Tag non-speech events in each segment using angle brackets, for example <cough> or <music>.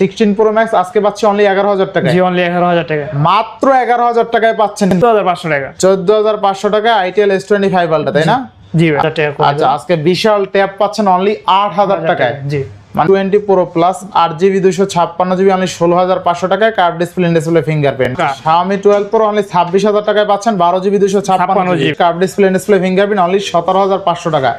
Sixteen pro max আজকে পাচ্ছি only এগারো হাজার টাকা জি অনলি এগারো হাজার টাকা মাত্র এগারো হাজার টাকায় পাচ্ছেন দু হাজার পাঁচশো টাকা চোদ্দ হাজার পাঁচশো টাকা ITL S twenty five ultra তাই না জি আচ্ছা আজকে বিশাল ট্যাব পাচ্ছেন অনলি আট হাজার টাকায় জি মানে টোয়েন্টি প্রো প্লাস আট জিবি দুশো ছাপ্পান্ন জিবি অনলি ষোলো হাজার পাঁচশো টাকায় curved display display fingerprint? Xiaomi twelve pro only ছাব্বিশ হাজার টাকায় পাচ্ছেন বারো জিবি দুশো ছাপ্পান্ন GB curved display display fingerprint only সতেরো হাজার পাঁচশো টাকা।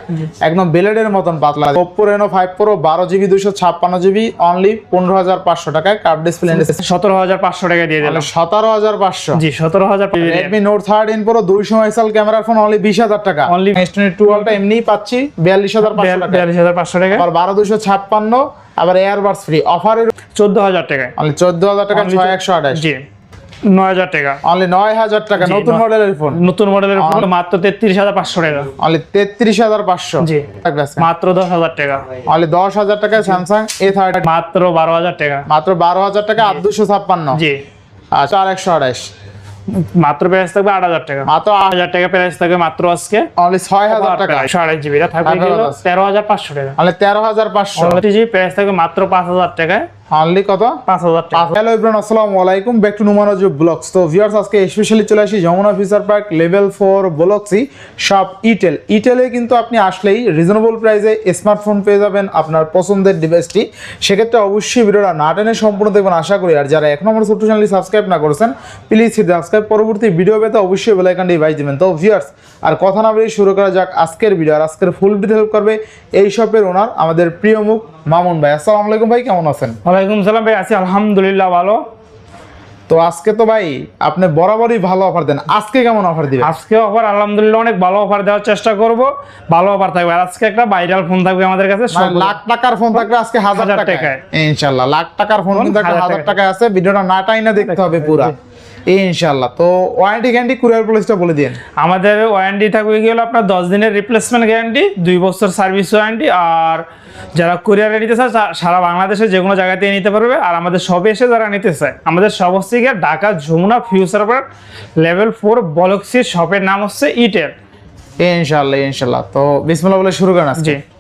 একদম বেলেডের মতন পাতলা। ওপ্পো রেনো ফাইভ প্রো বারো জিবি দুশো ছাপ্পান্ন জিবি অনলি পনেরো হাজার পাঁচশো টাকায় কার্ড ডিসপ্লে ডিসপ্লে সতেরো হাজার পাঁচশো টাকা দিয়ে দিলাম। সতেরো হাজার পাঁচশো। জি সতেরো হাজার রেডমি নোট থার্টিন প্রো দুইশো মেগাপিক্সেল ক্যামেরার ফোন অনলি বিশ হাজার টাকা। অনলি টুয়েলভটা এমনিই পাচ্ছি বিয়াল্লিশ হাজার বিয়াল্লিশ হাজার পাঁচশো টাকা আবার বারো দুশো ছাপ্পান্ন আবার এয়ারবাস ফ্রি অফারের চোদ্দ হাজার টাকায়। অনলি চোদ্দ হাজার টাকা ছয় একশো আঠাশ। জি। নয় হাজার টাকা। অনলি নয় হাজার টাকা নতুন মডেলের ফোন নতুন মডেলের ফোন মাত্র তেত্রিশ হাজার পাঁচশো টাকা। অনলি তেত্রিশ হাজার পাঁচশো। জি। মাত্র দশ হাজার টাকা। অনলি দশ হাজার টাকা স্যামসাং এ থার্টি মাত্র বারো হাজার টাকা। মাত্র বারো হাজার টাকা আট দুশো ছাপ্পান্ন। জি। আর একশো আঠাশ। মাত্র প্রাইস থাকবে আট হাজার টাকা। মাত্র আট হাজার টাকা প্রাইস থাকবে মাত্র আজকে। অনলি ছয় হাজার টাকা। সাড়ে জিবি থাকবে। তেরো হাজার পাঁচশো টাকা। তেরো হাজার পাঁচশো। জিবি প্রাইস থাকবে মাত্র পাঁচ হাজার টাকায়। অনলি কত? পাঁচ হাজার টাকা। হ্যালো ইব্রান আসসালামু আলাইকুম। ব্যাক টু নুমানজ ব্লগস তো ভিউয়ার্স আজকে স্পেশালি চলে আসি Jamuna future park level four ব্লগসি shop itel ইটেলে কিন্তু আপনি আসলেই রিজনেবল প্রাইসে স্মার্টফোন পেয়ে যাবেন আপনার পছন্দের ডিভাইসটি সেক্ষেত্রে অবশ্যই ভিডিওটা না টেনে সম্পূর্ণ দেখবেন আশা করি। আর যারা এখন আমার ছোট্ট চ্যানেলটি সাবস্ক্রাইব না করেছেন প্লিজ সাবস্ক্রাইব পরবর্তী ভিডিও পেতে অবশ্যই বেলাইকানটি ভাই দিবেন। তো ভিউয়ার্স আর কথা না বলেই শুরু করা যাক আজকের ভিডিও আর আজকের ফুল ভিডিও হেল্প করবে এই শপের ওনার আমাদের প্রিয় মুখ মামুন ভাই। আসসালামু আলাইকুম ভাই কেমন আছেন? ওয়ালাইকুম সালাম ভাই আছি আলহামদুলিল্লাহ ভালো। তো আজকে তো ভাই আপনি বরাবরই ভালো অফার দেন। আজকে কেমন অফার দিবেন? আজকে অফার আলহামদুলিল্লাহ অনেক ভালো অফার দেওয়ার চেষ্টা করব। ভালো অফার থাকবে। আর আজকে একটা ভাইরাল ফোন থাকবে আমাদের কাছে মানে লাখ টাকার ফোন থাকবে আজকে হাজার টাকায়। ইনশাআল্লাহ লাখ টাকার ফোন কিন্তু হাজার। টাকায়। আছে। ভিডিওটা না টাইনা দেখতে হবে পুরা। ইনশাল্লাহ তো ওয়ারেন্টি গ্যারান্টি কুরিয়ার পলিসটা বলে দিন আমাদের ওয়ারেন্টি থাকবে গেল আপনার দশ দিনের রিপ্লেসমেন্ট গ্যারান্টি দুই বছর সার্ভিস ওয়ারেন্টি আর যারা কুরিয়ারে নিতে চায় সারা বাংলাদেশে যে কোনো জায়গাতে নিতে পারবে। আর আমাদের সবে এসে যারা নিতে চায় আমাদের সব হচ্ছে গিয়ে Dhaka Jamuna future park level four বলক্সি শপের নাম হচ্ছে ইটেল ইনশাল্লাহ ইনশাল্লাহ তো বিসমিল্লাহ বলে শুরু করেন আজকে। জি।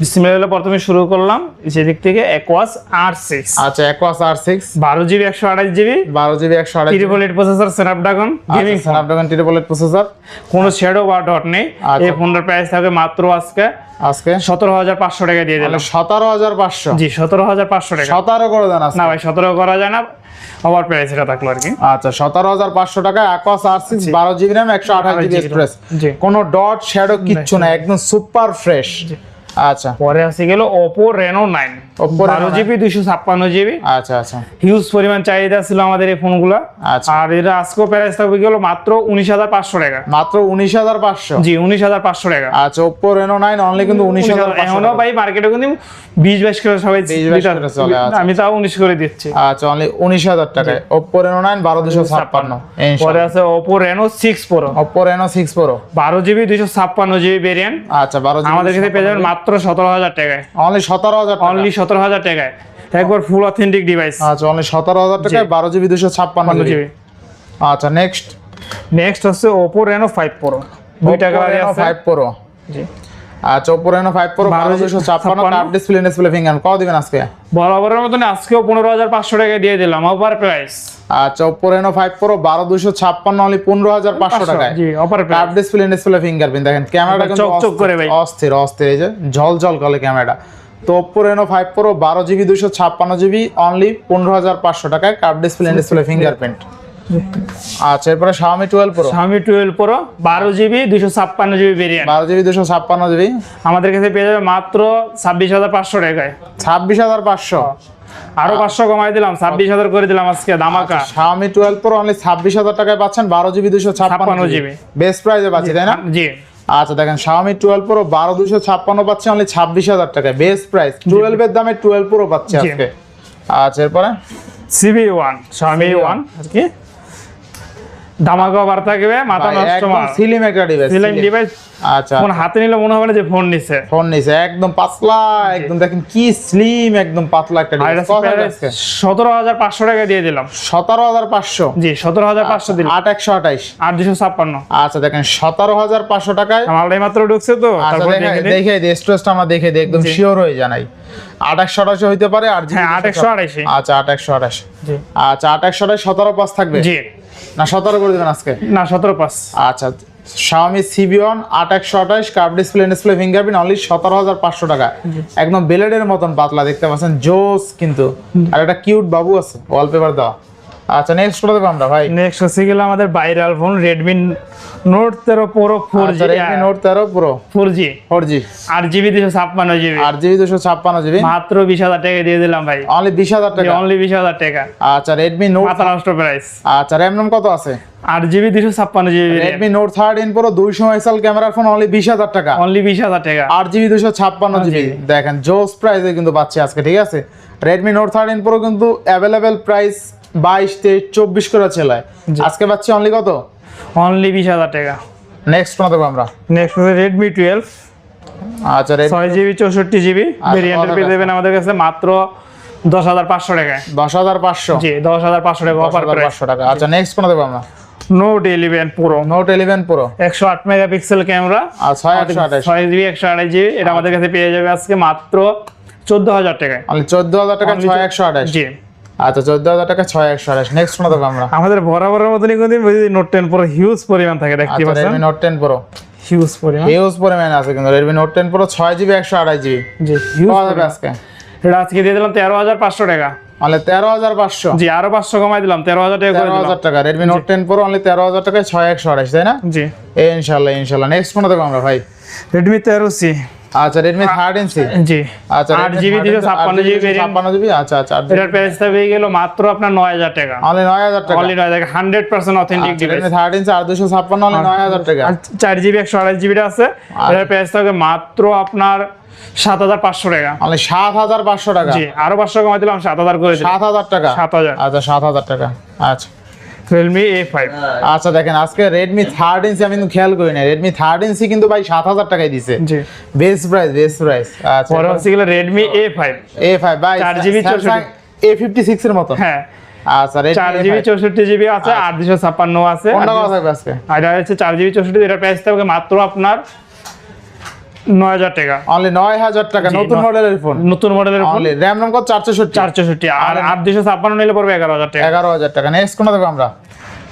বিসমিল্লাহ প্রথমে শুরু করলাম সেদিক থেকে একোয়াস আর সিক্স আচ্ছা একোয়াস আর সিক্স বারো জিবি একশো আঠাশ জিবি। বারো জিবি একশো আড়াই triple eight processor Snapdragon gaming Snapdragon triple eight processor কোনো শ্যাডো বা ডট নেই। আচ্ছা। এই ফোনটার প্রাইস থাকবে মাত্র আজকে। আজকে? সতেরো হাজার পাঁচশো টাকা দিয়ে দিলাম। সতেরো হাজার পাঁচশো। জি সতেরো হাজার পাঁচশো টাকা। সতেরো করে দেন না ভাই সতেরো করা যায় না। ওভার প্রাইস এটা থাকল আর কি। আচ্ছা সতেরো হাজার পাঁচশো টাকা একস আর সিক্স বারো জিবি র্যাম একশো আঠাশ জিবি 28 এক্সপ্রেস কোনো ডট শ্যাডো কিচ্ছু না একদম সুপার ফ্রেশ আচ্ছা। পরে আসে গেল ওপো রেনো নাইন বারো জিবি দুইশো ছাপ্পান্ন জিবি আচ্ছা আচ্ছা। হিউজ পরিমাণ চাহিদা ছিল আমাদের এই ফোনগুলো। আচ্ছা। আর এটা আজকেও প্রাইস থাকবে গেল মাত্র উনিশ হাজার পাঁচশো টাকা। মাত্র উনিশ হাজার পাঁচশো? জি উনিশ হাজার পাঁচশো টাকা। আচ্ছা রেনো নাইন অনলি কিন্তু উনিশ হাজার এখনও ভাই মার্কেটে কিন্তু বিশ বাইশ করে সবাই 20 22 দিতে- করে চলে, আচ্ছা। আমি তাও উনিশ করে দিচ্ছি। আচ্ছা অনলি উনিশ হাজার টাকায়। ওপ্পো রেনো নাইন বারো দুশো ছাপ্পান্ন। পরে আছে Oppo Reno six pro Reno six pro বারো জিবি দুইশো ছাপ্পান্ন জিবি ভেরিয়েন্ট আচ্ছা বারো আমাদের কাছে পেয়ে যাবেন মাত্র সতেরো হাজার টাকায়। অনলি সতেরো হাজার টাকা। অনলি সতেরো হাজার টাকায়। একবার ফুল অথেন্টিক ডিভাইস আচ্ছা অনলি সতেরো হাজার টাকায় বারো জিবি দুশো ছাপ্পান্ন জিবি। আচ্ছা নেক্সট নেক্সট হচ্ছে ওপো রেনো ফাইভ প্রো দুইটা কালারে ফাইভ প্রো জি। আচ্ছা ওপো রেনো ফাইভ প্রো বারো দুশো ছাপ্পান্ন 56 ডিসপ্লে ডিসপ্লে ফিঙ্গার কত দিবেন আজকে? বরাবরের মতন আজকেও পনেরো হাজার পাঁচশো টাকা দিয়ে দিলাম ওভার প্রাইস আচ্ছা ওপো রেনো ফাইভ প্রো বারো দুশো ছাপ্পান্ন অনলি পনেরো হাজার পাঁচশো টাকায়। জি over cup price display display fingerprint দেখেন ক্যামেরাটা চকচক অস্থির, করে ভাই। অস্থির অস্থির। এই যে ঝল ঝল করে ক্যামেরাটা তো ওপো রেনো ফাইভ প্রো বারো জিবি দুশো ছাপ্পান্ন জিবি অনলি পনেরো হাজার পাঁচশো টাকায় কাপ ডিসপ্লে ডিসপ্লে ফিঙ্গারপ্রিন্ট আচ্ছা এরপরে Xiaomi টুয়েলভ প্রো স্বামী টুয়েলভ প্রো বারো জিবি দুশো ছাপ্পান্ন জিবি ভেরিয়েন্ট বারো জিবি দুশো ছাপ্পান্ন জিবি আমাদের কাছে পেয়ে যাবে মাত্র ছাব্বিশ হাজার পাঁচশো টাকায়। ছাব্বিশ হাজার পাঁচশো। আরও পাঁচশো কমাই দিলাম ছাব্বিশ হাজার করে দিলাম আজকে দামাকা Xiaomi টুয়েলভ প্রো অনলি ছাব্বিশ হাজার টাকায় পাচ্ছেন বারো জিবি দুশো ছাপ্পান্ন জিবি বেস্ট প্রাইসে পাচ্ছি তাই না? জি। আচ্ছা দেখেন Xiaomi টুয়েলভ প্রো বারো দুশো ছাপ্পান্ন পাচ্ছি অনলি ছাব্বিশ হাজার টাকায়। বেস্ট প্রাইস টুয়েলভের দামে টুয়েলভ প্রো পাচ্ছি আজকে। আচ্ছা এরপরে? সিবি ওয়ান স্বামী ওয়ান আর কি ধামাকা থাকবে মাথা নষ্ট মাল সিলিম একটা ডিভাইস সিলিং ডিভাইস আচ্ছা। ফোন হাতে নিলে মনে হবে না যে ফোন নিছে। ফোন নিছে একদম পাতলা একদম দেখেন কি স্লিম একদম পাতলা একটা ডিভাইস সতেরো হাজার পাঁচশো টাকা দিয়ে দিলাম। সতেরো হাজার পাঁচশো? জি সতেরো হাজার পাঁচশো দিলাম। আট একশো আঠাইশ। আট দুশো ছাপ্পান্ন। আচ্ছা দেখেন সতেরো হাজার পাঁচশো টাকায় মালটাই মাত্র ঢুকছে তো আচ্ছা তারপর দেখে দেখে স্টোরেজটা আমরা দেখে দিই একদম শিওর হয়ে জানাই একশো আঠাশো হইতে পারে আর একশো আড়াইশি আচ্ছা আট একশো আঠাশ জি। আচ্ছা একশো আঠাশ সতেরো পাঁচ থাকবে? জি। না সতেরো করে দেবেন আজকে? না সতেরো পাঁচ আচ্ছা স্বামী সিবিওন আট একশো আঠাশ curve display display fingerprint only সতেরো হাজার পাঁচশো টাকা। একদম বেলেডের মতন পাতলা দেখতে পাচ্ছেন জোস কিন্তু। আর একটা কিউট বাবু আছে ওয়ালপেপার দেওয়া। আচ্ছা নেক্সট করে দেবো আমরা ভাই? নেক্সট হচ্ছে গেলে আমাদের ভাইরাল ফোন প্রো তেরো pro four G four G আট জিবি দুশো ছাপ্পান্ন জিবি আট জিবি দুশো ছাপ্পান্ন জিবি মাত্র বিশ হাজার টাকা দিয়ে দিলাম ভাই। অনলি বিশ হাজার টাকা? অনলি বিশ হাজার টাকা। আচ্ছা রেডমি নোট মাথা নষ্ট প্রাইস আচ্ছা র্যাম নাম কত আছে? আট জিবি দুশো ছাপ্পান্ন জিবি রেডমি নোট প্রো দুইশো মেগাপিক্সেল ক্যামেরার ফোন অনলি বিশ হাজার টাকা। অনলি বিশ হাজার টাকা। আট জিবি দুশো ছাপ্পান্ন জিবি দেখেন জোস প্রাইসে কিন্তু পাচ্ছি আজকে ঠিক আছে? রেডমি নোট থার্টিন প্রো কিন্তু অ্যাভেলেবেল প্রাইস বাইশ তেইশ চব্বিশ করে ছেলায়। আজকে পাচ্ছি অনলি কত? অনলি বিশ হাজার টাকা। নেক্সট কোন দেবো আমরা? নেক্সট রেডমি টুয়েলভ আচ্ছা ছয় জিবি চৌষট্টি জিবি ভেরিয়েন্টের পেয়ে দেবেন আমাদের কাছে মাত্র দশ হাজার পাঁচশো টাকায়। দশ হাজার পাঁচশো? জি দশ হাজার পাঁচশো টাকা অফার পাঁচশো টাকা। আচ্ছা নেক্সট কোন দেবো আমরা? নোট ইলেভেন পুরো নোট ইলেভেন প্রো একশো আট মেগাপিক্সেল ক্যামেরা আর ছয় আঠাশ জিবি একশো আড়াই জিবি এটা আমাদের কাছে পেয়ে যাবে আজকে মাত্র চোদ্দ হাজার টাকায়। চোদ্দ হাজার টাকা ছয় একশো আঠাশ জি। আচ্ছা চোদ্দ হাজার টাকা ছয় একশো আঠাশ নেক্সট দেবো আমরা। আমাদের বরাবরের মতনই নোট টেন পুরো হিউজ পরিমাণ থাকে দেখতে পাচ্ছেন? নোট টেন প্রো হিউজ পরিমাণ। হিউজ পরিমাণে আছে কিন্তু রেডমি নোট টেন প্রো ছয় জিবি একশো আঠাশ জিবি জি হিউজ আজকে। এটা আজকে দিয়ে দিলাম তেরো হাজার পাঁচশো টাকা। অনলি তেরো হাজার পাঁচশো। জি আরও পাঁচশো কমাই দিলাম তেরো হাজার টাকা তেরো হাজার টাকা Redmi note ten pro only তেরো হাজার টাকায় ছয় একশো আঠাশ তাই না? জি। ইনশাল্লাহ ইনশাল্লাহ। নেক্সট ফোন দেবো আমরা ভাই। রেডমি তেরো সি আচ্ছা থার্টিন সি জি। আচ্ছা আট জিবি দুশো ছাপ্পান্ন জিবি ভেরিয়েন্ট জিবি আচ্ছা আচ্ছা এটার প্রাইসটা পেয়ে গেল মাত্র আপনার নয় হাজার টাকা। অনলি নয় হাজার টাকা? অনলি নয় হাজার hundred percent authentic device C আট দুশো ছাপ্পান্ন অনলি নয় হাজার টাকা। আর চার জিবি একশো আড়াই জিবিটা আছে। এটার প্রাইস থাকবে মাত্র আপনার সাত হাজার পাঁচশো টাকা। অনলি সাত হাজার পাঁচশো টাকা? জি আরও পাঁচশো কমাই দিলাম সাত হাজার করে সাত হাজার টাকা? সাত হাজার। আচ্ছা সাত হাজার টাকা। আচ্ছা। রিয়েলমি এ ফাইভ আচ্ছা দেখেন আজকে রেডমি সি আমি কিন্তু খেয়াল করি না রেডমি থার্টিন সি কিন্তু ভাই সাত হাজার টাকায় দিছে। জি। বেস্ট প্রাইস বেস্ট প্রাইস আচ্ছা পরে হচ্ছে গেলে Redmi A five A five by 4GB এ ফিফটি সিক্স এর মতো। হ্যাঁ। আচ্ছা চার জিবি চৌষট্টি জিবি আছে আট দুশো ছাপ্পান্ন আছে। আজকে। এটা হচ্ছে চার জিবি চৌষট্টি এটার প্রাইস থাকবে মাত্র আপনার নয় হাজার টাকা। অনলি নয় হাজার টাকা নতুন মডেলের ফোন নতুন মডেলের ফোন অনলি র্যাম নাম কত চারশো ষাট চার চৌষট্টি আর আট দুশো ছাপ্পান্ন নিলে পড়বে এগারো হাজার টাকা। এগারো হাজার টাকা। নেক্সট কোনটা দেবো আমরা?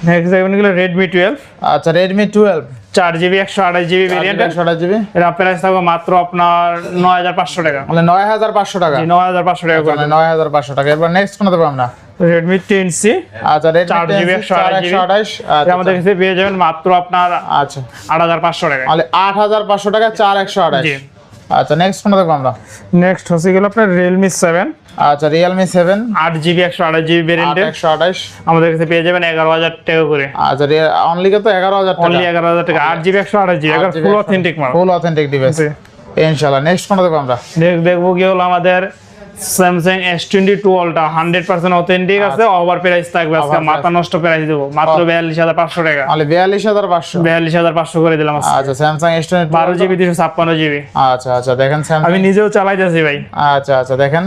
নেক্সট দেখবেন গেলে রেডমি টুয়েলভ আচ্ছা রেডমি টুয়েলভ চার জিবি একশো আঠাশ জিবি ভেরিয়েন্ট একশো আঠাশ জিবি। এটা প্রাইস থাকবে মাত্র আপনার নয় হাজার পাঁচশো টাকা। অনলি নয় হাজার পাঁচশো টাকা। জি, নয় হাজার পাঁচশো টাকা করে। নয় হাজার পাঁচশো টাকা। এবার নেক্সট কোনটা দেবো আমরা? রেডমি টেন সি আচ্ছা রেডমি চার GB, একশো আঠাশ আঠাশ। এটা আমাদের কাছে পেয়ে যাবেন মাত্র আপনার আচ্ছা। আট হাজার পাঁচশো টাকা। অনলি আট হাজার পাঁচশো টাকা চার একশো আঠাশ। আচ্ছা নেক্সট কোনটা দেবো আমরা? নেক্সট হচ্ছে গেল আপনার রিয়েলমি সেভেন আচ্ছা একশো আঠাশ জিবি আট ভেরিয়েন্টের একশো আঠাশ আমাদের কাছে পেয়ে যাবেন এগারো হাজার টাকা করে। আচ্ছা অনলি কত এগারো হাজার টাকা? অনলি এগারো হাজার টাকা। আট জিবি একশো আঠাশ জিবি এগারো ফুল অথেন্টিক মাল। ফুল অথেন্টিক ডিভাইস ইনশাআল্লাহ নেক্সট কোনটা দেবো আমরা। দেখ- দেখব কি হলো আমাদের স্যামসাং এস টোয়েন্টি টু অলটা হান্ড্রেড পার্সেন্ট অথেন্টিক আছে ওভার প্রাইস থাকবে আজকে মাথা নষ্ট প্রাইস দেবো। মাত্র বিয়াল্লিশ হাজার পাঁচশো টাকা। অনলি বিয়াল্লিশ হাজার পাঁচশো। বিয়াল্লিশ হাজার পাঁচশো করে দিলাম আচ্ছা স্যামসাং এস টোয়েন্টি বারো জিবি দুশো ছাপ্পান্ন জিবি আচ্ছা আচ্ছা দেখেন আমি নিজেও চালাইতেছি ভাই। আচ্ছা আচ্ছা দেখেন।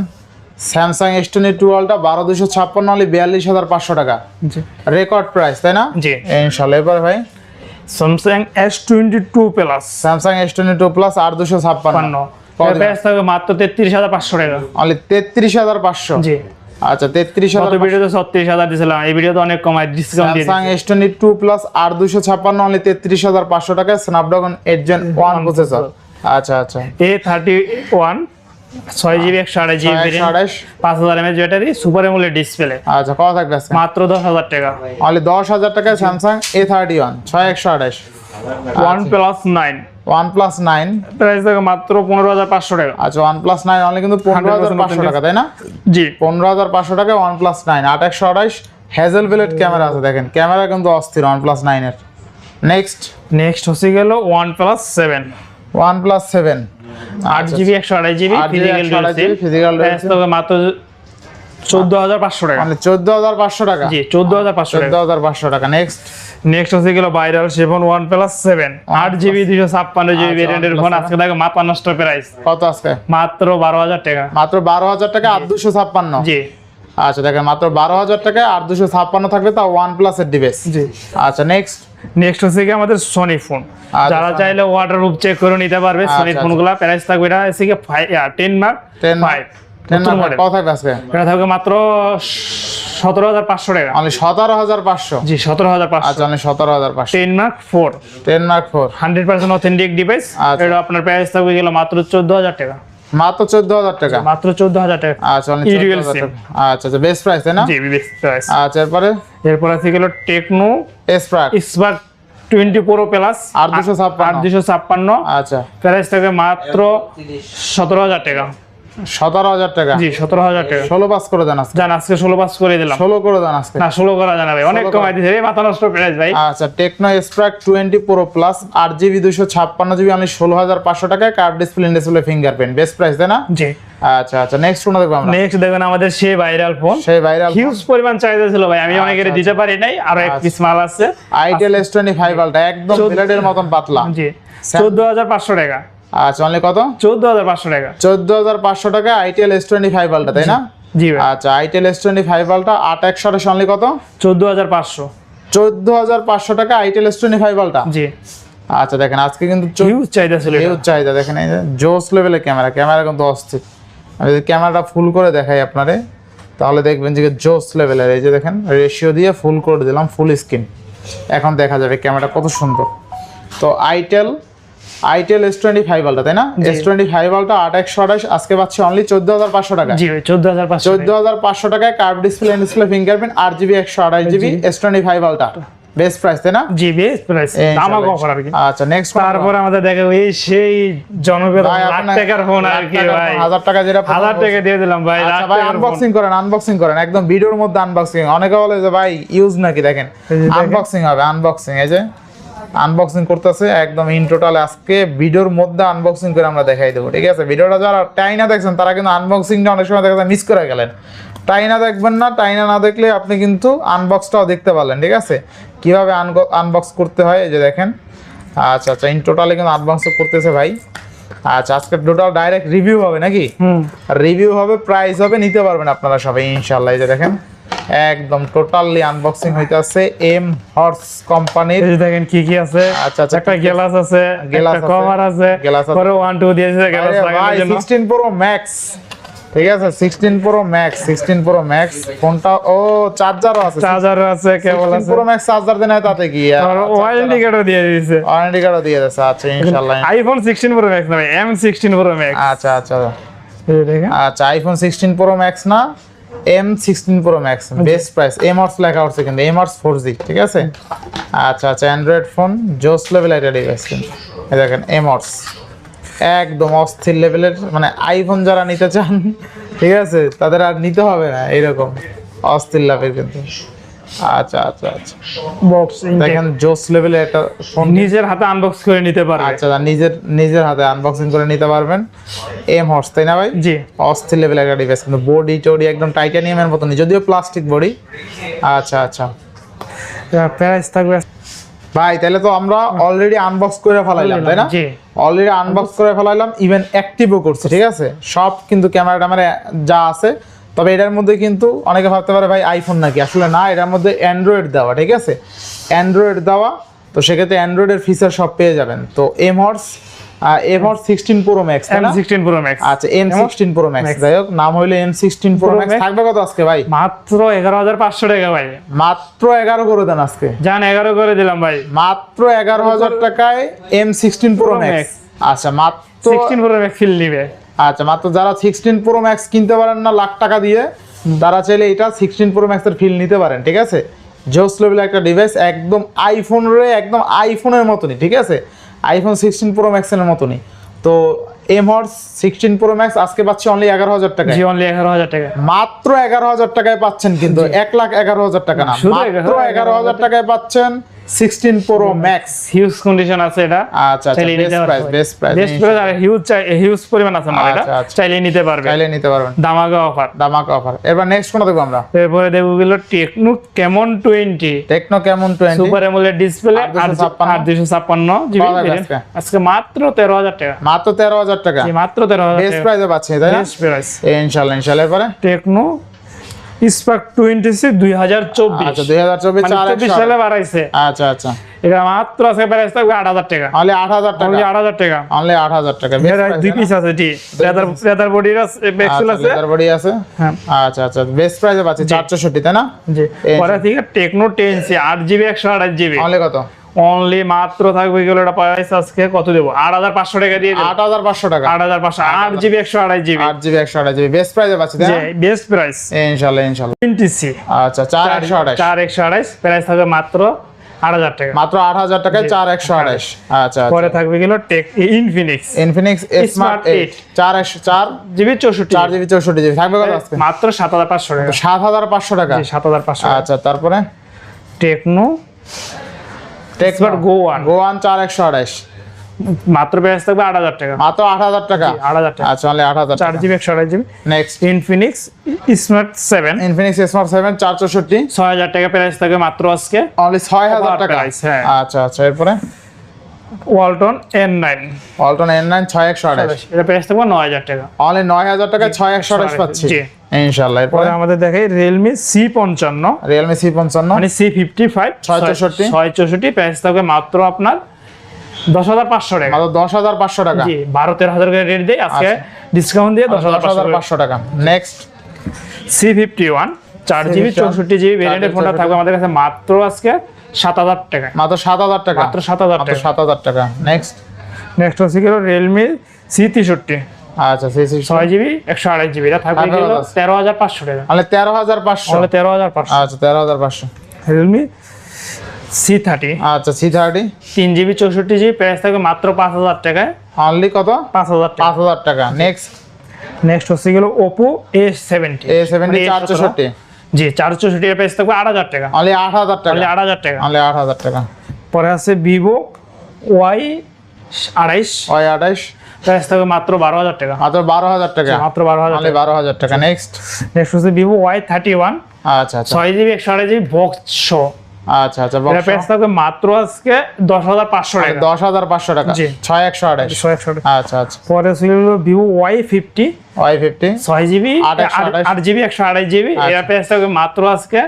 স্যামসাং এস টোয়েন্টি টুয়েলভটা বারো দুশো ছাপ্পান্ন অনলি বিয়াল্লিশ হাজার পাঁচশো টাকা। রেকর্ড প্রাইস তাই না? জি। ইনশাল্লাহ এবার ভাই। Samsung S twenty two plus Samsung S twenty two plus আট দুশো ছাপ্পান্ন। মাত্র তেত্রিশ হাজার পাঁচশো টাকা। অনলি তেত্রিশ হাজার পাঁচশো? জি। আচ্ছা তেত্রিশ হাজার ভিডিওতে ছত্রিশ হাজার দিয়েছিলাম এই ভিডিওতে অনেক কমায় ডিসকাউন্ট দিয়ে Samsung S twenty two plus আট দুশো ছাপ্পান্ন অনলি তেত্রিশ হাজার পাঁচশো টাকা Snapdragon eight gen one processor আচ্ছা আচ্ছা। এ থার্টি ওয়ান ছয় জিবি একশো আড়াই জিবি পাঁচ হাজার এমএচ ব্যাটারি সুপার এমুলের ডিসপ্লে আচ্ছা কত থাকবে মাত্র দশ হাজার টাকা। অনলি দশ হাজার টাকায় স্যামসাং এ থার্টি ওয়ান ছয় একশো one plus nine one plus nine price থাকে মাত্র পনেরো হাজার পাঁচশো টাকা। আচ্ছা ওয়ান প্লাস নাইন অনলি কিন্তু পনেরো হাজার পাঁচশো টাকা তাই না? জি। পনেরো হাজার পাঁচশো টাকা ওয়ান প্লাস নাইন আট একশো হ্যাজেল ব্লেড ক্যামেরা আছে দেখেন। ক্যামেরা কিন্তু অস্থির ওয়ান প্লাস নাইনের নেক্সট নেক্সট হচ্ছে গেল one plus seven one plus seven আট জিবি একশো আড়াই GB physical physical 128 GB, physical price থাকবে মাত্র চোদ্দ হাজার পাঁচশো টাকা। মানে চোদ্দ হাজার পাঁচশো টাকা? জি চোদ্দ হাজার পাঁচশো চোদ্দ টাকা হাজার পাঁচশো টাকা। নেক্সট নেক্সট হচ্ছে গেল viral seven one plus seven আট জিবি দুশো ছাপ্পান্ন জিবি আচ্ছা, ভেরিয়েন্টের ফোন আজকে দেখো মাথা নষ্ট প্রাইস কত আজকে? মাত্র বারো হাজার টাকা। মাত্র বারো হাজার টাকা আর দুশো ছাপ্পান্ন। জি। আচ্ছা দেখেন মাত্র বারো হাজার টাকা আর দুশো ছাপ্পান্ন থাকবে তা ওয়ান প্লাস এর ডিভাইস জি। আচ্ছা নেক্সট নেক্সট হচ্ছে কি আমাদের সোনি ফোন আচ্ছা, যারা চাইলে ওয়াটার প্রুফ চেক করে নিতে পারবে আচ্ছা। ফোনগুলো প্রাইস থাকবে এটা হচ্ছে কি টেন মার্ক 10 ফাইভ টেন কত থাকবে আজকে? এটা থাকবে মাত্র সতেরো হাজার পাঁচশো টাকা। সতেরো হাজার পাঁচশো। জি সতেরো হাজার পাঁচশো। আচ্ছা অনলি সতেরো হাজার পাঁচশো। Ten mark four ten mark four hundred percent authentic device. এটা আপনার প্রাইস থাকবে গেল মাত্র চোদ্দ হাজার টাকা। মাত্র চোদ্দ হাজার টাকা? মাত্র চোদ্দ হাজার টাকা। আচ্ছা SIM। টাকা। আচ্ছা আচ্ছা বেস্ট প্রাইস তাই না? জি বেস্ট প্রাইস আচ্ছা এরপরে? এরপর আছে গেল টেকনো এস প্রাক স্পার্ক টোয়েন্টি প্রো প্লাস আর 256 আট দুশো ছাপ্পান্ন। আচ্ছা। প্রাইস থাকবে মাত্র সতেরো হাজার টাকা। সতেরো হাজার টাকা। জি সতেরো হাজার টাকা। ষোলো পাস করে দেন আজকে। আজকে ষোলো পাস করে দিলাম। ষোলো করে দেন আজকে। না ষোলো করা জানা ভাই অনেক কমাই দিয়েছে। মাথা নষ্ট প্রাইস ভাই। আচ্ছা Tecno spark twenty pro plus আট জিবি দুশো ছাপ্পান্ন জিবি অনলি ষোলো হাজার পাঁচশো টাকায় curved display display fingerprint best price তাই না? জি। আচ্ছা আচ্ছা নেক্সট কোনটা দেখব আমরা। নেক্সট দেখবেন আমাদের সেই ভাইরাল ফোন সেই ভাইরাল হিউজ পরিমাণ চাহিদা ছিল ভাই আমি অনেকের আচ্ছা, দিতে পারি নাই আরও এক পিস মাল আছে। আইটেল এস টোয়েন্টি ফাইভ আলটা একদম চোদ্দ- ব্লেডের মতন পাতলা। জি। চোদ্দ হাজার পাঁচশো টাকা। আচ্ছা অনলি কত? চোদ্দ হাজার পাঁচশো টাকা। চোদ্দ হাজার পাঁচশো টাকা itel S twenty five ultra তাই না? জি আচ্ছা আইটেল এস টোয়েন্টি ফাইভ আলটা আট একশো অনলি কত? চোদ্দ হাজার পাঁচশো। চোদ্দ হাজার পাঁচশো টাকা আইটেল এস টোয়েন্টি ফাইভ আলটা জি। আচ্ছা দেখেন আজকে কিন্তু হিউজ চাহিদা ছিল। হিউজ চাহিদা দেখেন এই যে জোস লেভেলের ক্যামেরা ক্যামেরা কিন্তু অস্থির। আমি যদি ক্যামেরাটা ফুল করে দেখাই আপনারে তাহলে দেখবেন যে জোস লেভেলের এই যে দেখেন রেশিও দিয়ে ফুল করে দিলাম ফুল স্ক্রিন এখন দেখা যাবে ক্যামেরা কত সুন্দর। তো itel itel S twenty five ultra তাই না? এস টোয়েন্টি ফাইভ আলটা আট একশো আঠাশ আজকে পাচ্ছি অনলি চোদ্দ হাজার পাঁচশো টাকা জি চোদ্দ হাজার পাঁচশো চোদ্দ হাজার পাঁচশো টাকায় কার্ভ ডিসপ্লে ডিসপ্লে ফিঙ্গারপ্রিন্ট আট জিবি একশো আঠাশ GB S twenty five ultra best price তাই না? জি বেশ প্রাইস আমাকে অফার আর কি। আচ্ছা নেক্সট তারপরে আমাদের দেখো এই সেই জনপ্রিয় ভাই, লাখ টাকার ফোন আর কি ভাই। হাজার টাকা যেটা হাজার টাকা দিয়ে দিলাম ভাই আচ্ছা ভাই আনবক্সিং করেন আনবক্সিং করেন। একদম ভিডিওর মধ্যে আনবক্সিং অনেকে বলে যে ভাই ইউজ নাকি? দেখেন। আনবক্সিং হবে আনবক্সিং এই যে আনবক্সিং করতেছে একদম ইন টোটাল আজকে ভিডিওর মধ্যে আনবক্সিং করে আমরা দেখাই দেবো ঠিক আছে? ভিডিওটা যারা টাইনা দেখছেন তারা কিন্তু আনবক্সিংটা অনেক সময় দেখা যায় মিস করে গেলেন। টাইনা দেখবেন না টাইনা না দেখলে আপনি কিন্তু আনবক্সটাও দেখতে পারলেন ঠিক আছে? কীভাবে আনবক্স করতে হয় এই যে দেখেন। আচ্ছা আচ্ছা ইন টোটালে কিন্তু আনবক্স করতেছে ভাই। আচ্ছা আজকে টোটাল ডাইরেক্ট রিভিউ হবে নাকি? রিভিউ হবে প্রাইস হবে নিতে পারবেন আপনারা সবাই ইনশাল্লাহ এই যে দেখেন। একদম টোটালি আনবক্সিং হইতাছে এম হর্স কোম্পানির এই দেখেন কি কি আছে। আচ্ছা, আচ্ছা, একটা গ্লাস আছে। গ্লাস কভার আছে গ্লাস আছে। পরে ওয়ান টু দিয়েছে গ্লাস লাগানোর জন্য। 16 প্রো ম্যাক্স ঠিক আছে? 16 প্রো ম্যাক্স 16 প্রো ম্যাক্স ফোনটা ও চার্জারও আছে। চার্জার আছে কেবল 16 আছে। প্রো ম্যাক্স চার্জার দেন তাতে কি আর ওয়ারেন্টি কার্ডও দিয়ে দিয়েছে ওয়ারেন্টি কার্ডও দিয়ে দিয়েছে আচ্ছা ইনশাআল্লাহ আইফোন সিক্সটিন প্রো ম্যাক্স না এম সিক্সটিন প্রো ম্যাক্স আচ্ছা আচ্ছা। দেখেন। আচ্ছা আইফোন সিক্সটিন প্রো ম্যাক্স না? M sixteen pro max best price M Horse লেখা হচ্ছে কিন্তু এম আর্স ফোর জি ঠিক আছে? আচ্ছা আচ্ছা অ্যান্ড্রয়েড ফোন জোস লেভেল একটা ডিভাইস কিন্তু। এই দেখেন এম আর্স একদম অস্থির লেভেলের মানে আইফোন যারা নিতে চান <laughs> ঠিক আছে? তাদের আর নিতে হবে না এরকম অস্থির লাভের কিন্তু। আচ্ছা আচ্ছা আচ্ছা। বক্স দেখেন জোস লেভেলের একটা ফোন নিজের হাতে আনবক্স করে নিতে পারবে। আচ্ছা নিজের নিজের হাতে আনবক্সিং করে নিতে পারবেন। এম হর্স তাই না ভাই? জি। অস্থির লেভেল একটা ডিভাইস কিন্তু বডি টডি একদম টাইটানিয়ামের মতনই যদিও প্লাস্টিক বডি আচ্ছা আচ্ছা। প্রাইস থাকবে ভাই তাহলে তো আমরা অলরেডি আনবক্স করে ফেলাইলাম তাই না? অলরেডি আনবক্স করে ফেলাইলাম ইভেন অ্যাক্টিভও করছি ঠিক আছে? সব কিন্তু ক্যামেরা ট্যামেরা যা আছে তবে এটার মধ্যে কিন্তু অনেকে ভাবতে পারে ভাই আইফোন নাকি? আসলে না এটার মধ্যে অ্যান্ড্রয়েড দেওয়া ঠিক আছে? অ্যান্ড্রয়েড দেওয়া তো সেক্ষেত্রে অ্যান্ড্রয়েডের ফিচার সব পেয়ে যাবেন। তো M Horse M Horse sixteen pro max M sixteen pro max আচ্ছা এম সিক্সটিন প্রো ম্যাক্স যাই হোক নাম হইল এম সিক্সটিন প্রো ম্যাক্স থাকবে কত আজকে ভাই? মাত্র এগারো হাজার পাঁচশো টাকা ভাই। মাত্র এগারো করে দেন আজকে। যান এগারো করে দিলাম ভাই। মাত্র এগারো হাজার টাকায় এম সিক্সটিন প্রো ম্যাক্স আচ্ছা মাত্র সিক্সটিন প্রো ম্যাক্স ফিল নিবে। আচ্ছা মাত্র যারা সিক্সটিন প্রো ম্যাক্স কিনতে পারেন না লাখ টাকা দিয়ে, তারা চাইলে এটা সিক্সটিন প্রো ম্যাক্সের ফিল নিতে পারেন, ঠিক আছে? জোস লেভেল একটা ডিভাইস একদম আইফোন রে একদম আইফোনের মতনই, ঠিক আছে? আইফোন সিক্সটিন প্রো ম্যাক্সের মতনই। তো M Horse sixteen pro max আজকে পাচ্ছি অনলি এগারো হাজার টাকা জি অনলি এগারো হাজার টাকা মাত্র এগারো হাজার টাকায় পাচ্ছেন কিন্তু এক লাখ এগারো হাজার টাকা না মাত্র এগারো হাজার টাকায় পাচ্ছেন sixteen pro max huge condition আছে এটা। আচ্ছা best price best price best price আর হিউজ হিউজ পরিমাণ আছে মাল এটা। চাইলে নিতে পারবে। চাইলে নিতে পারবেন। দামাগা অফার দামাক অফার এবার নেক্সট কোনটা দেখব আমরা? এরপরে দেখব গেল Tecno Camon twenty Tecno Camon twenty super AMOLED display আর আর 256 আর দুশো ছাপ্পান্ন জিবি আজকে? আজকে মাত্র তেরো হাজার টাকা। মাত্র তেরো হাজার টাকা। মাত্র তেরো হাজার বেস্ট প্রাইসে পাচ্ছি তাই না? বেস্ট প্রাইস ইনশাল্লাহ ইনশাল্লাহ এরপরে? টেকনো স্পার্ক টোয়েন্টি সিক্স দুই হাজার চব্বিশ। আচ্ছা দুই হাজার চব্বিশ মানে চব্বিশ সালে বাড়াইছে। আচ্ছা আচ্ছা। এটা মাত্র আজকে প্রাইস থাকবে আট হাজার টাকা। অনলি আট হাজার টাকা। অনলি আট হাজার টাকা। অনলি আট হাজার টাকা। দুই পিস আছে টি লেদার লেদার বডির এক্সেল আছে লেদার বডি আছে। হ্যাঁ। আচ্ছা আচ্ছা। বেস্ট প্রাইসে পাচ্ছি চারশোষট্টি তাই না? জি। পরে থেকে টেকনো টেন সি আট জিবি একশো আঠাশ জিবি অনলি কত? অনলি মাত্র থাকবে গেলো এটা প্রাইস আজকে? কত দেবো? আট হাজার পাঁচশো টাকা দিয়ে আট হাজার পাঁচশো টাকা। আট হাজার পাঁচশো। আট জিবি একশো আঠাশ জিবি। আট জিবি একশো আঠাশ জিবি। বেস্ট প্রাইসে পাচ্ছি বেস্ট প্রাইস ইনশাল্লাহ ইনশাল্লাহ। টোয়েন্টি সি আচ্ছা চার একশো আঠাশ চার একশো আঠাইশ প্রাইস থাকবে মাত্র আট হাজার টাকা। মাত্র আট হাজার টাকায় চার একশো আঠাশ আচ্ছা পরে থাকবে গেল take Infinix Infinix smart eight চার একশো চার? জিবি চৌষট্টি। চার জিবি চৌষট্টি জিবি। থাকবে কত আজকে? মাত্র সাত হাজার পাঁচশো টাকা। সাত হাজার পাঁচশো টাকা। জি, সাত হাজার পাঁচশো আচ্ছা তারপরে? টেকনো টেক্সবার গো ওয়ান গোয়ান চার একশো আঠাশ মাত্র প্রাইস থাকবে আট হাজার টাকা। মাত্র আট হাজার টাকা? আট হাজার টাকা। আচ্ছা আট হাজার চার জিবি একশো আঠাশ GB. Next Infinix smart seven Infinix smart seven চার চৌষট্টি। ছয় হাজার টাকা প্রাইস থাকবে মাত্র আজকে। অনলি ছয় হাজার টাকা? হ্যাঁ। আচ্ছা আচ্ছা এরপরে? Walton N nine Walton N nine ছয় একশো আঠাশ এটা প্রাইস থাকবে নয় হাজার টাকা। অনলি নয় হাজার টাকায় ছয় একশো জি। পাচ্ছি। ইনশাল্লাহ এরপরে? পরে আমাদের সি পঞ্চান্ন। রিয়েলমি সি পঞ্চান্ন। মানে সি ফিফটি ফাইভ ছয় চৌষট্টি। ছয় চৌষট্টি প্রাইস থাকবে মাত্র আপনার দশ হাজার পাঁচশো টাকা। দশ হাজার পাঁচশো টাকা। জি বারো তেরো হাজার করে রেট দেয় আজকে ডিসকাউন্ট দিয়ে দশ হাজার পাঁচশো টাকা। নেক্সট সি ফিফটি ওয়ান চার জিবি C51, চৌষট্টি জিবি ভেরিয়েন্টের ফোনটা থাকবে আমাদের কাছে মাত্র আজকে সাত হাজার টাকা। মাত্র সাত হাজার টাকা। মাত্র সাত হাজার টাকা। সাত হাজার টাকা। নেক্সট নেক্সট হচ্ছে গেল রিয়েলমি সি তেষট্টি। আচ্ছা ছয় জিবি একশো আড়াই জিবি এটা থাকবে। তেরো হাজার পাঁচশো টাকা। তাহলে তেরো হাজার পাঁচশো। তেরো হাজার পাঁচশো। আচ্ছা তেরো হাজার পাঁচশো। রিয়েলমি সি থার্টি আচ্ছা সি থার্টি তিন জিবি চৌষট্টি জিবি প্রাইস থাকবে মাত্র পাঁচ হাজার টাকায়। অনলি কত? পাঁচ হাজার পাঁচ হাজার টাকা। নেক্সট নেক্সট হচ্ছে গেল Oppo A seventy A seventy চার চৌষট্টি জি চার চৌষট্টি এর প্রাইস থাকবে আট হাজার টাকা। অনলি আট হাজার টাকা। তাহলে আট হাজার টাকা। অনলি আট হাজার টাকা। পরে আছে ভিভো ওয়াই আড়াইশ। ওই আঠাইশ প্রাইস থাকবে মাত্র বারো হাজার টাকা। মাত্র বারো হাজার টাকা। মাত্র বারো হাজার বারো হাজার টাকা। নেক্সট নেক্সট হচ্ছে ভিভো ওয়াই থার্টি ওয়ান আচ্ছা। ছয় জিবি একশো আড়াই জিবি বক্স শো আচ্ছা আচ্ছা এটা প্রাইস থাকবে মাত্র আজকে দশ হাজার পাঁচশো টাকা। দশ হাজার পাঁচশো টাকা। ছয় একশো আঠাইশ ছয় একশো আচ্ছা আচ্ছা। পরে ছিল vivo Y fifty Y fifty ছয় জিবি আট জিবি একশো আড়াই জিবি। আচ্ছা। এর প্রাইস থাকবে মাত্র আজকে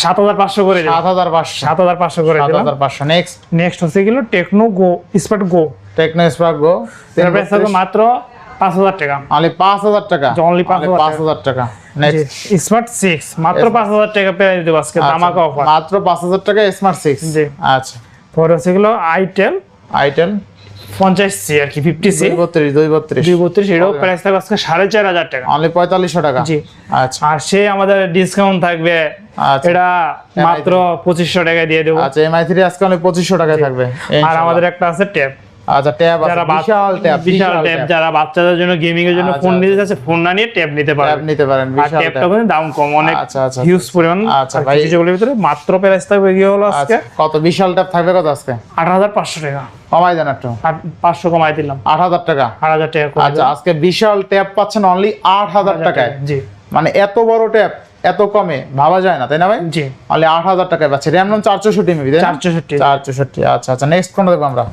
সাত হাজার পাঁচশো করে সাত হাজার পাঁচশো। সাত হাজার পাঁচশো করে সাত হাজার পাঁচশো। নেক্সট নেক্সট হচ্ছে গেল Tecno go smart go Tecno spark go. এর প্রাইস থাকবে মাত্র পাঁচ হাজার টাকা। অনলি পাঁচ হাজার টাকা? টাকা। নেক্সট স্মার্ট মাত্র টাকা পেয়ে দেবো আজকে ধামাকা অফার মাত্র পাঁচ হাজার টাকা স্মার্ট সিক্স জি। আচ্ছা। পরে হচ্ছে গেল আইটেল আইটেল পঞ্চাশ সি আর কি ফিফটি সি এটাও প্রাইস থাকবে আজকে টাকা। অনলি টাকা? জি। আচ্ছা। আর সে আমাদের ডিসকাউন্ট থাকবে আচ্ছা। এটা মাত্র পঁচিশশো টাকায় দিয়ে দেবো। আচ্ছা আজকে অনলি টাকায় থাকবে। আর আমাদের একটা আছে ট্যাব আচ্ছা ট্যাব যারা বিশাল ট্যাব বিশাল ট্যাব যারা বাচ্চাদের জন্য গেমিং এর জন্য আচ্ছা, ফোন আচ্ছা। নিতে চাচ্ছে ফোন না নিয়ে ট্যাব নিতে ট্যাব নিতে পারেন আর ট্যাবটা কিন্তু দাম কম অনেক আচ্ছা, আচ্ছা, হিউজ পরিমাণ। আচ্ছা, ভাই- যেগুলোর ভিতরে মাত্র প্রাইস থাকবে গিয়ে হলো আজকে। আচ্ছা, কত? বিশাল ট্যাব থাকবে কত আজকে? আট হাজার পাঁচশো টাকা। কমাই দেন একটু। আর পাঁচশো কমাই দিলাম। আট হাজার টাকা? আচ্ছা আজকে বিশাল ট্যাব পাচ্ছেন অনলি আট হাজার দিলাম। টাকায় জি। মানে এত বড় ট্যাব এত কমে ভাবা যায় না তাই না ভাই? জি। অনলি আট হাজার টাকায় পাচ্ছে। র্যাম রম চার চৌষট্টি মেবি আচ্ছা আচ্ছা। নেক্সট কোনটা দেখব আমরা।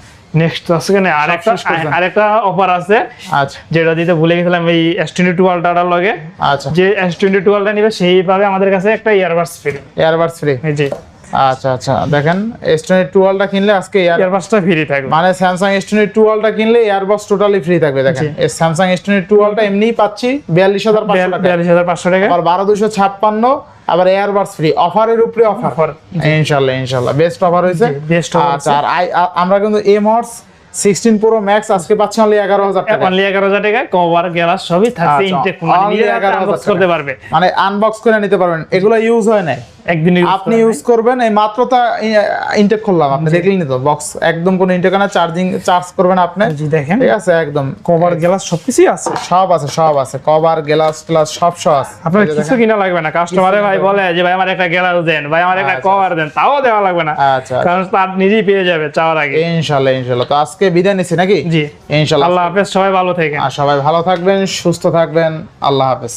নেক্সট আছে কেন? আরেকটা আরেকটা অফার আছে। আচ্ছা। যেটা দিতে ভুলে গেছিলাম এই এস টোয়েন্টি টু আলট্রাটার লগে। আচ্ছা। যে এস টোয়েন্টি টু আলট্রা নিবে সেইভাবে আমাদের কাছে একটা ইয়ারবাডস ফ্রি এয়ারবাডস ফ্রি যে। আচ্ছা আচ্ছা। দেখেন এস টোয়েন্টি টুয়েলভটা কিনলে আজকে এয়ার ইয়ারবাডসটা ফ্রি থাকবে। মানে এস টোয়েন্টি টুয়েলভটা কিনলে এয়ারবক্স টোটালি ফ্রি থাকবে দেখেন। এই এস টোয়েন্টি টুয়েলভটা এমনিই পাচ্ছি বিয়াল্লিশ হাজার পাঁচশো টাকা বিয়াল্লিশ হাজার পাঁচশো টাকা আবার বারো দুশো ছাপ্পান্ন আবার এয়ারবাডস ফ্রি অফারের উপরে অফার ইনশাল্লাহ ইনশাল্লাহ। বেস্ট অফার হয়েছে। বেস্ট আচ্ছা আর আমরা কিন্তু M Horse sixteen pro max আজকে পাচ্ছি অনলি এগারো হাজার টাকা। অনলি এগারো হাজার টাকা কভার গ্লাস সবই থাকছে আচ্ছা, ইনটেক only মানে নিজের হাতে 11,000 unbox টাকা। করতে পারবে। মানে আনবক্স করে নিতে পারবেন। এগুলো ইউজ হয় না একদিন আপনি ইউজ করবেন এই মাত্র তা ইনটেক করলাম আপনি দেখলেন তো বক্স একদম কোনো ইনটেক না চার্জিং চার্জ করবেন আপনি। জি দেখেন। ঠিক আছে একদম। কভার গ্লাস আছে। সব আছে সব আছে কভার গ্লাস গ্লাস সব সব আছে। আপনার কিছু কিনা লাগবে না কাস্টমারে ভাই বলে যে ভাই আমার একটা গ্লাস দেন ভাই আমার একটা আচ্ছা, কভার দেন তাও দেওয়া লাগবে না। আচ্ছা কারণ তার নিজেই পেয়ে যাবে চাওয়ার আগে। ইনশাল্লাহ ইনশাল্লাহ। তো আজকে বিদায় নিচ্ছি নাকি? জি। ইনশাল্লাহ। আল্লাহ হাফেজ সবাই ভালো থেকে আর সবাই ভালো থাকবেন সুস্থ থাকবেন। আল্লাহ হাফেজ।